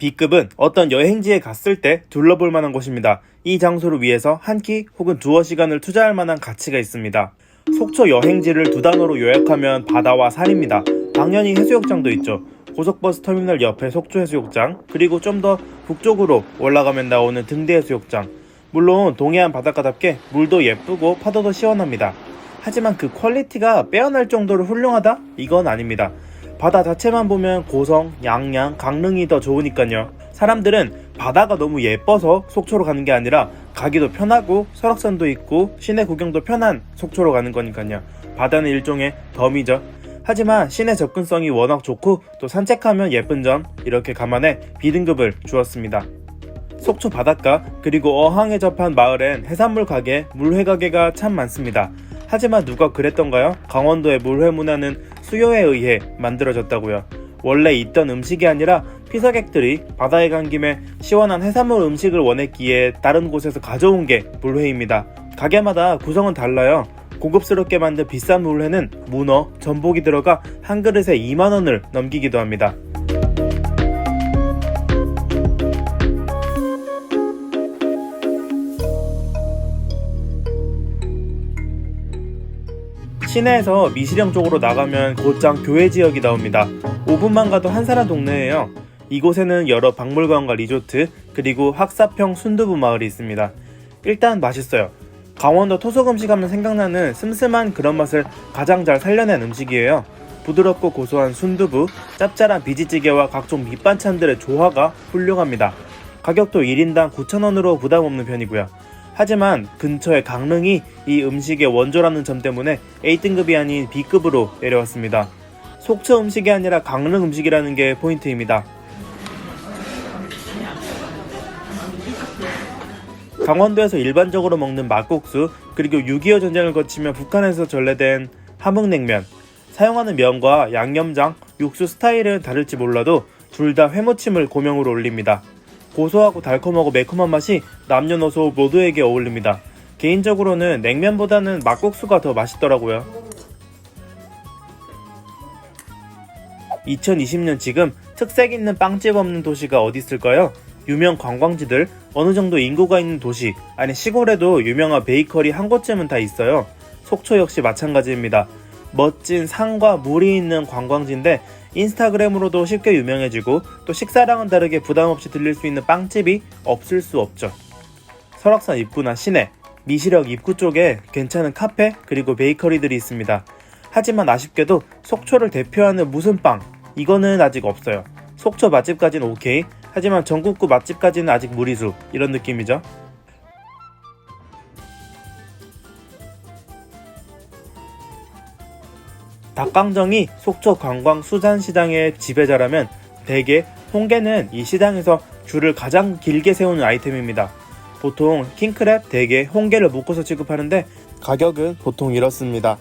B급은 어떤 여행지에 갔을 때 둘러볼 만한 곳입니다. 이 장소를 위해서 한 끼 혹은 두어 시간을 투자할 만한 가치가 있습니다. 속초 여행지를 두 단어로 요약하면 바다와 산입니다. 당연히 해수욕장도 있죠. 고속버스 터미널 옆에 속초 해수욕장, 그리고 좀 더 북쪽으로 올라가면 나오는 등대 해수욕장. 물론 동해안 바닷가답게 물도 예쁘고 파도도 시원합니다. 하지만 그 퀄리티가 빼어날 정도로 훌륭하다? 이건 아닙니다. 바다 자체만 보면 고성, 양양, 강릉이 더 좋으니까요. 사람들은 바다가 너무 예뻐서 속초로 가는 게 아니라 가기도 편하고 설악산도 있고 시내 구경도 편한 속초로 가는 거니까요. 바다는 일종의 덤이죠. 하지만 시내 접근성이 워낙 좋고 또 산책하면 예쁜 점 이렇게 감안해 B등급을 주었습니다. 속초 바닷가 그리고 어항에 접한 마을엔 해산물 가게, 물회 가게가 참 많습니다. 하지만 누가 그랬던가요? 강원도의 물회 문화는 수요에 의해 만들어졌다고요. 원래 있던 음식이 아니라 피서객들이 바다에 간 김에 시원한 해산물 음식을 원했기에 다른 곳에서 가져온 게 물회입니다. 가게마다 구성은 달라요. 고급스럽게 만든 비싼 물회는 문어, 전복이 들어가 한 그릇에 2만원을 넘기기도 합니다. 시내에서 미시령 쪽으로 나가면 곧장 교외 지역이 나옵니다. 5분만 가도 한산한 동네예요. 이곳에는 여러 박물관과 리조트 그리고 학사평 순두부 마을이 있습니다. 일단 맛있어요. 강원도 토속 음식 하면 생각나는 슴슴한 그런 맛을 가장 잘 살려낸 음식이에요. 부드럽고 고소한 순두부, 짭짤한 비지찌개와 각종 밑반찬들의 조화가 훌륭합니다. 가격도 1인당 9,000원으로 부담 없는 편이고요. 하지만 근처의 강릉이 이 음식의 원조라는 점 때문에 A등급이 아닌 B급으로 내려왔습니다. 속초 음식이 아니라 강릉 음식이라는 게 포인트입니다. 강원도에서 일반적으로 먹는 막국수, 그리고 6.25 전쟁을 거치며 북한에서 전래된 함흥냉면. 사용하는 면과 양념장, 육수 스타일은 다를지 몰라도 둘 다 회무침을 고명으로 올립니다. 고소하고 달콤하고 매콤한 맛이 남녀노소 모두에게 어울립니다. 개인적으로는 냉면보다는 막국수가 더 맛있더라고요. 2020년 지금 특색 있는 빵집 없는 도시가 어디 있을까요? 유명 관광지들, 어느 정도 인구가 있는 도시, 아니 시골에도 유명한 베이커리 한 곳쯤은 다 있어요. 속초 역시 마찬가지입니다. 멋진 산과 물이 있는 관광지인데 인스타그램으로도 쉽게 유명해지고 또 식사랑은 다르게 부담 없이 들릴 수 있는 빵집이 없을 수 없죠. 설악산 입구나 시내, 미시령 입구 쪽에 괜찮은 카페 그리고 베이커리들이 있습니다. 하지만 아쉽게도 속초를 대표하는 무슨 빵 이거는 아직 없어요. 속초 맛집까지는 오케이. 하지만 전국구 맛집까지는 아직 무리수 이런 느낌이죠. 닭강정이 속초 관광 수산시장의 지배자라면 대개 홍게는 이 시장에서 줄을 가장 길게 세우는 아이템입니다. 보통 킹크랩, 대게, 홍게를 묶어서 취급하는데 가격은 보통 이렇습니다.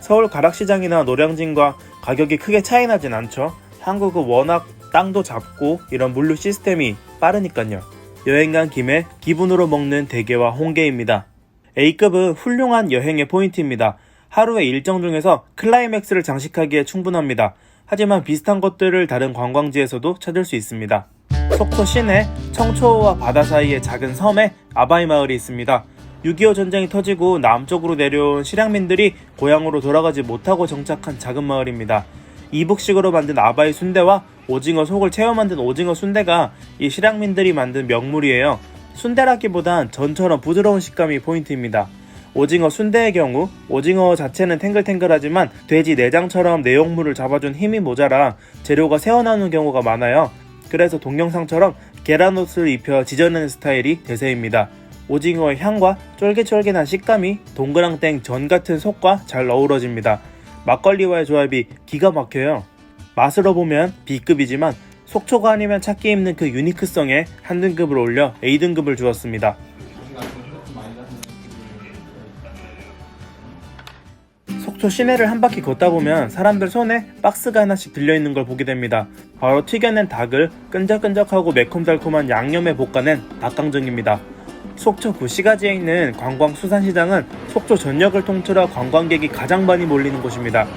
서울 가락시장이나 노량진과 가격이 크게 차이 나진 않죠. 한국은 워낙 땅도 작고 이런 물류 시스템이 빠르니까요. 여행 간 김에 기분으로 먹는 대게와 홍게입니다. A급은 훌륭한 여행의 포인트입니다. 하루의 일정 중에서 클라이맥스를 장식하기에 충분합니다. 하지만 비슷한 것들을 다른 관광지에서도 찾을 수 있습니다. 속초 시내 청초호와 바다 사이의 작은 섬에 아바이 마을이 있습니다. 6.25 전쟁이 터지고 남쪽으로 내려온 실향민들이 고향으로 돌아가지 못하고 정착한 작은 마을입니다. 이북식으로 만든 아바이 순대와 오징어 속을 채워 만든 오징어 순대가 이 실향민들이 만든 명물이에요. 순대라기보단 전처럼 부드러운 식감이 포인트입니다. 오징어 순대의 경우 오징어 자체는 탱글탱글하지만 돼지 내장처럼 내용물을 잡아준 힘이 모자라 재료가 새어나오는 경우가 많아요. 그래서 동영상처럼 계란옷을 입혀 지져내는 스타일이 대세입니다. 오징어의 향과 쫄깃쫄깃한 식감이 동그랑땡 전 같은 속과 잘 어우러집니다. 막걸리와의 조합이 기가 막혀요. 맛으로 보면 B급이지만 속초가 아니면 찾기 힘든 그 유니크성에 한 등급을 올려 A등급을 주었습니다. 속초 시내를 한 바퀴 걷다 보면 사람들 손에 박스가 하나씩 들려있는 걸 보게 됩니다. 바로 튀겨낸 닭을 끈적끈적하고 매콤달콤한 양념에 볶아낸 닭강정입니다. 속초 구시가지에 있는 관광수산시장은 속초 전역을 통틀어 관광객이 가장 많이 몰리는 곳입니다.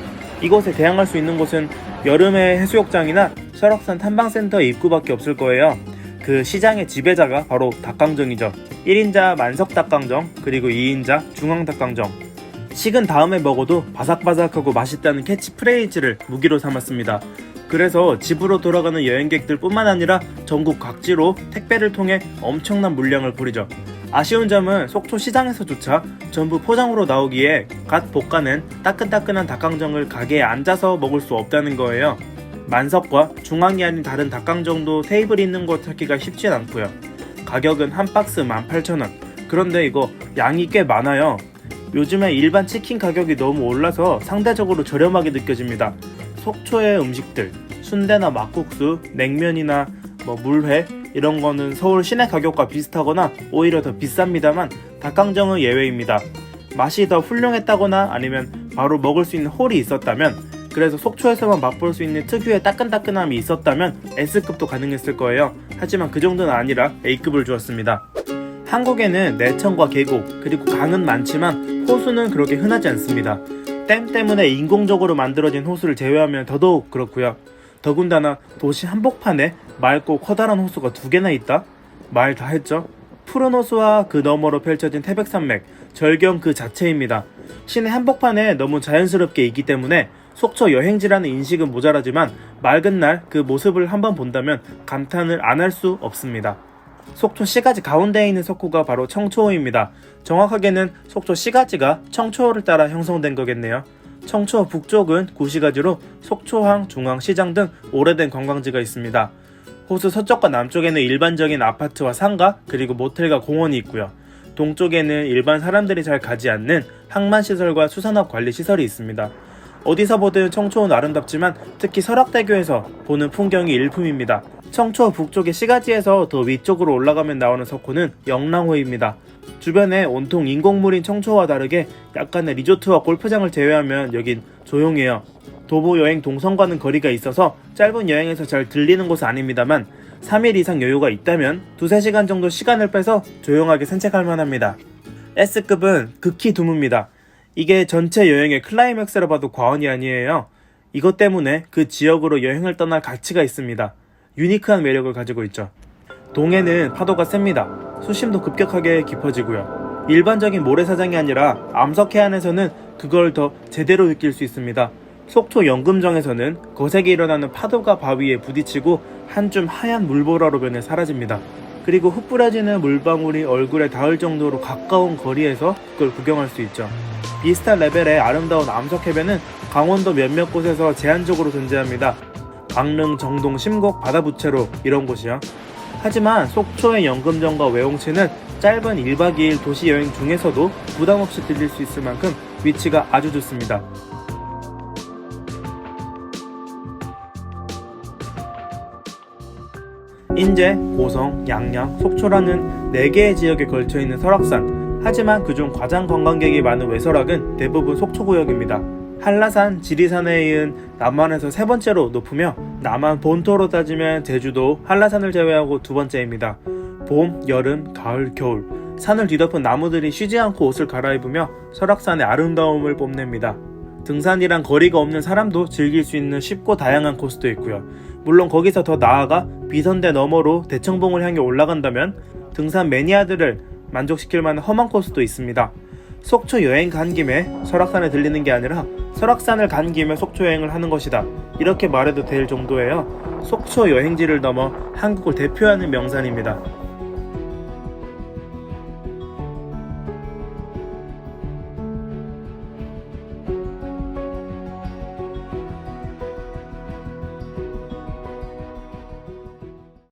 이곳에 대항할 수 있는 곳은 여름에 해수욕장이나 설악산 탐방센터 입구밖에 없을 거예요. 그 시장의 지배자가 바로 닭강정이죠. 1인자 만석 닭강정, 그리고 2인자 중앙 닭강정. 식은 다음에 먹어도 바삭바삭하고 맛있다는 캐치프레이즈를 무기로 삼았습니다. 그래서 집으로 돌아가는 여행객들 뿐만 아니라 전국 각지로 택배를 통해 엄청난 물량을 뿌리죠. 아쉬운 점은 속초 시장에서조차 전부 포장으로 나오기에 갓 볶아낸 따끈따끈한 닭강정을 가게에 앉아서 먹을 수 없다는 거예요. 만석과 중앙이 아닌 다른 닭강정도 테이블 있는 곳 찾기가 쉽진 않고요. 가격은 한 박스 18,000원. 그런데 이거 양이 꽤 많아요. 요즘에 일반 치킨 가격이 너무 올라서 상대적으로 저렴하게 느껴집니다. 속초의 음식들, 순대나 막국수, 냉면이나 뭐 물회 이런 거는 서울 시내 가격과 비슷하거나 오히려 더 비쌉니다만 닭강정은 예외입니다. 맛이 더 훌륭했다거나 아니면 바로 먹을 수 있는 홀이 있었다면 그래서 속초에서만 맛볼 수 있는 특유의 따끈따끈함이 있었다면 S급도 가능했을 거예요. 하지만 그 정도는 아니라 A급을 주었습니다. 한국에는 내천과 계곡 그리고 강은 많지만 호수는 그렇게 흔하지 않습니다. 댐 때문에 인공적으로 만들어진 호수를 제외하면 더더욱 그렇고요. 더군다나 도시 한복판에 맑고 커다란 호수가 두 개나 있다? 말 다 했죠? 푸른 호수와 그 너머로 펼쳐진 태백산맥, 절경 그 자체입니다. 시내 한복판에 너무 자연스럽게 있기 때문에 속초 여행지라는 인식은 모자라지만 맑은 날 그 모습을 한번 본다면 감탄을 안 할 수 없습니다. 속초 시가지 가운데에 있는 석구가 바로 청초호입니다. 정확하게는 속초 시가지가 청초호를 따라 형성된 거겠네요. 청초 북쪽은 구시가지로 속초항, 중앙시장 등 오래된 관광지가 있습니다. 호수 서쪽과 남쪽에는 일반적인 아파트와 상가, 그리고 모텔과 공원이 있고요. 동쪽에는 일반 사람들이 잘 가지 않는 항만시설과 수산업 관리 시설이 있습니다. 어디서 보든 청초는 아름답지만 특히 설악대교에서 보는 풍경이 일품입니다. 청초 북쪽의 시가지에서 더 위쪽으로 올라가면 나오는 석호는 영랑호입니다. 주변에 온통 인공물인 청초와 다르게 약간의 리조트와 골프장을 제외하면 여긴 조용해요. 도보 여행 동선과는 거리가 있어서 짧은 여행에서 잘 들리는 곳은 아닙니다만 3일 이상 여유가 있다면 두세 시간 정도 시간을 빼서 조용하게 산책할 만합니다. S급은 극히 드뭅니다. 이게 전체 여행의 클라이맥스라 봐도 과언이 아니에요. 이것 때문에 그 지역으로 여행을 떠날 가치가 있습니다. 유니크한 매력을 가지고 있죠. 동해는 파도가 셉니다. 수심도 급격하게 깊어지고요. 일반적인 모래사장이 아니라 암석 해안에서는 그걸 더 제대로 느낄 수 있습니다. 속초 연금정에서는 거세게 일어나는 파도가 바위에 부딪히고 한줌 하얀 물보라로 변해 사라집니다. 그리고 흩뿌려지는 물방울이 얼굴에 닿을 정도로 가까운 거리에서 그걸 구경할 수 있죠. 비슷한 레벨의 아름다운 암석 해변은 강원도 몇몇 곳에서 제한적으로 존재합니다. 강릉, 정동, 심곡, 바다부채로 이런 곳이요. 하지만 속초의 연금정과 외홍치는 짧은 1박 2일 도시 여행 중에서도 부담 없이 들릴 수 있을 만큼 위치가 아주 좋습니다. 인제, 고성, 양양, 속초라는 4개의 지역에 걸쳐 있는 설악산. 하지만 그중 가장 관광객이 많은 외설악은 대부분 속초 구역입니다. 한라산, 지리산에 이은 남한에서 세 번째로 높으며 남한 본토로 따지면 제주도, 한라산을 제외하고 두 번째입니다. 봄, 여름, 가을, 겨울 산을 뒤덮은 나무들이 쉬지 않고 옷을 갈아입으며 설악산의 아름다움을 뽐냅니다. 등산이란 거리가 없는 사람도 즐길 수 있는 쉽고 다양한 코스도 있고요. 물론 거기서 더 나아가 비선대 너머로 대청봉을 향해 올라간다면 등산 매니아들을 만족시킬 만한 험한 코스도 있습니다. 속초 여행 간 김에 설악산에 들리는 게 아니라 설악산을 간 김에 속초 여행을 하는 것이다. 이렇게 말해도 될 정도예요. 속초 여행지를 넘어 한국을 대표하는 명산입니다.